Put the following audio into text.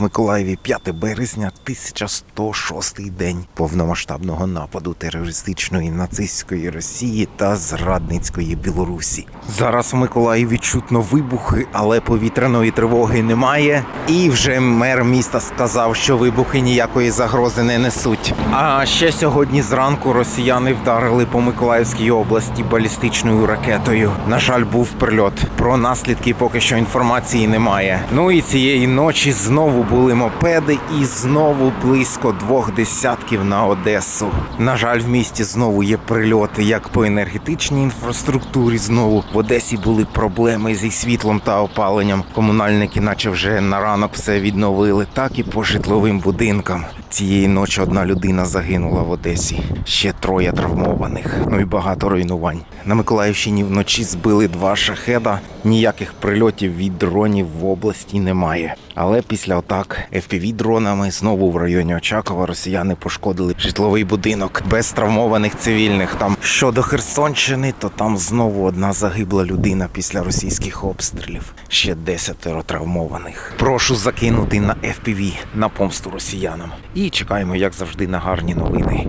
Миколаєві 5 березня 1106 день повномасштабного нападу терористичної нацистської Росії та зрадницької Білорусі. Зараз в Миколаєві чутно вибухи, але повітряної тривоги немає. І вже мер міста сказав, що вибухи ніякої загрози не несуть. А ще сьогодні зранку росіяни вдарили по Миколаївській області балістичною ракетою. На жаль, був прильот. Про наслідки поки що інформації немає. Ну і цієї ночі знову були мопеди, і знову близько двох десятків на Одесу. На жаль, в місті знову є прильоти, як по енергетичній інфраструктурі. Знову в Одесі були проблеми зі світлом та опаленням. Комунальники, наче вже на ранок все відновили, так і по житловим будинкам. Цієї ночі одна людина загинула в Одесі. Ще троє травмованих. Ну і багато руйнувань. На Миколаївщині вночі збили два шахеда. Ніяких прильотів від дронів в області немає. Але після атак fpv дронами знову в районі Очакова росіяни пошкодили житловий будинок без травмованих цивільних. Там щодо Херсонщини, то там знову одна загибла людина після російських обстрілів. Ще десятеро травмованих. Прошу закинути на FPV на помсту росіянам. І чекаємо, як завжди, на гарні новини.